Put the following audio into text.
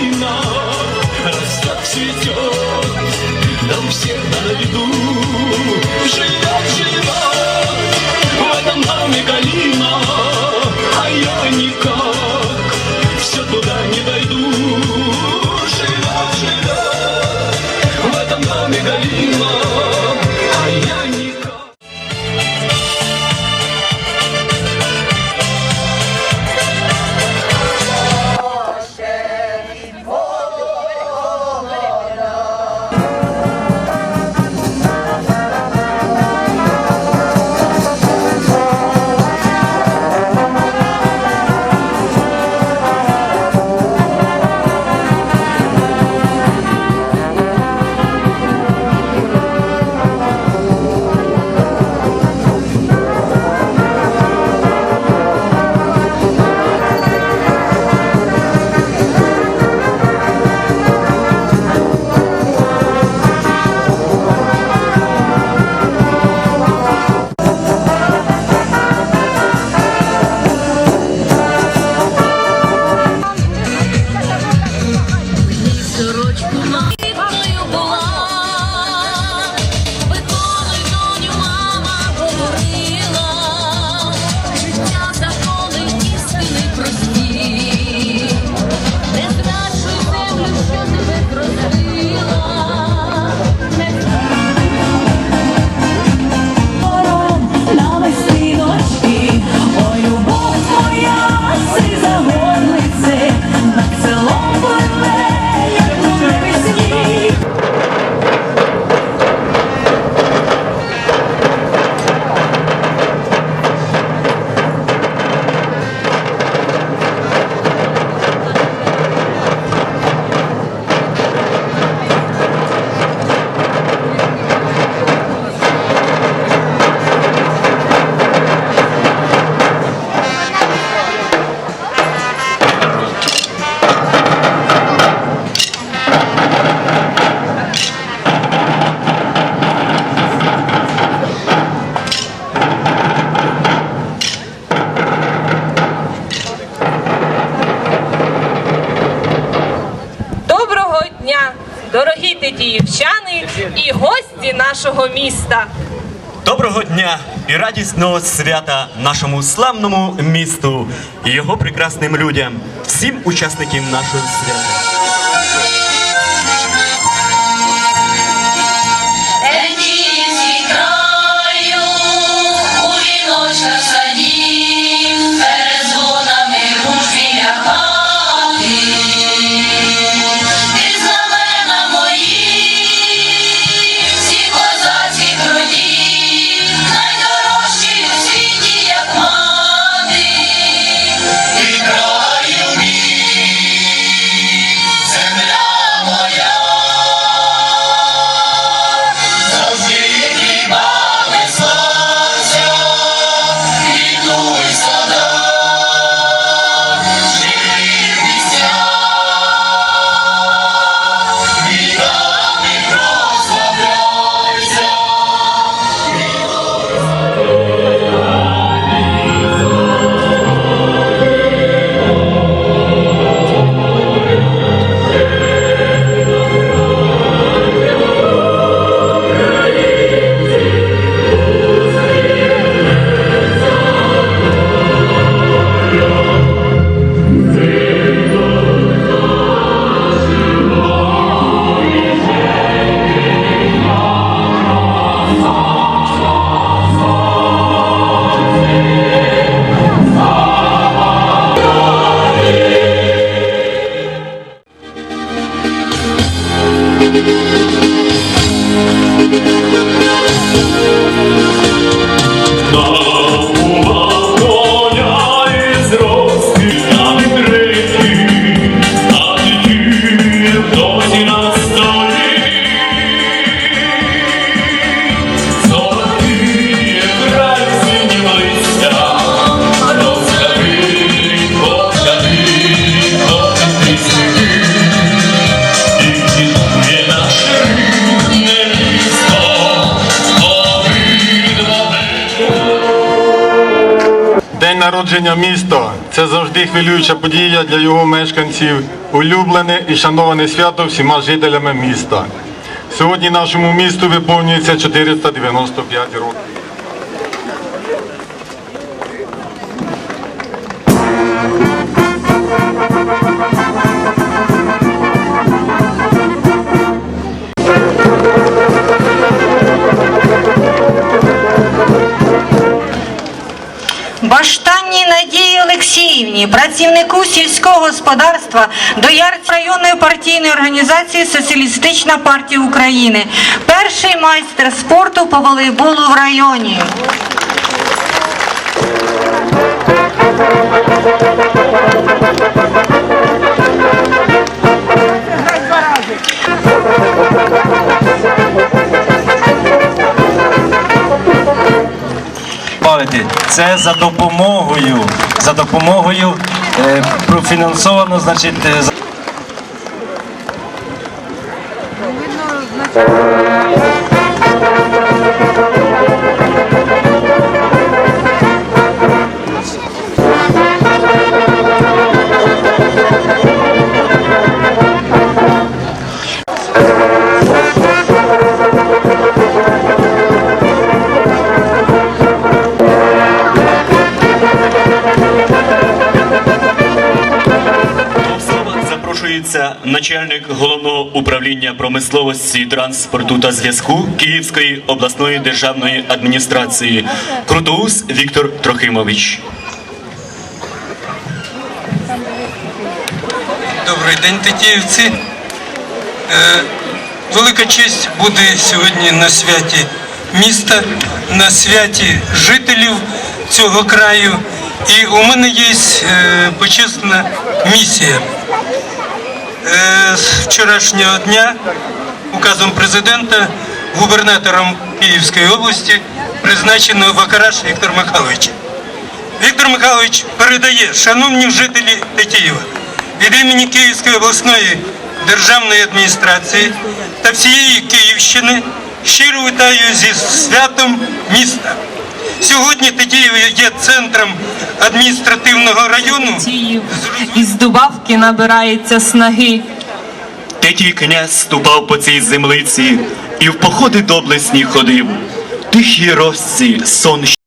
Раз так цветет, нам всех на виду. Живет, живет, в этом доме калина, нашого міста. Доброго дня і радісного свята нашому славному місту і його прекрасним людям, всім учасникам нашого свята. Just народження міста це завжди хвилююча подія для його мешканців, улюблене і шановане свято всіма жителями міста. Сьогодні нашому місту виповнюється 495 років. Олексіївні, працівнику сільського господарства Доярської районної партійної організації Соціалістична партія України, перший майстер спорту по волейболу в районі. Бавити. Це за допомогою, за допомогою е, профінансовано, значить, е, запрошується начальник головного управління промисловості, транспорту та зв'язку Київської обласної державної адміністрації Крутоус Віктор Трохимович. Добрий день, Тетіївці. Е, Велика честь буде сьогодні на святі міста, на святі жителів цього краю. І у мене є е, почесна місія. Е, З вчорашнього дня указом президента губернатором Київської області призначено Вакараш Віктор Михайлович. Віктор Михайлович передає, шановні жителі Тетіїва, від імені Київської обласної державної адміністрації та всієї Київщини щиро вітаю зі святом міста. Сьогодні Тетіїв є центром адміністративного району. Із дубавки набирається снаги. Тетій князь ступав по цій землиці і в походи доблесні ходив. Тихі розці сон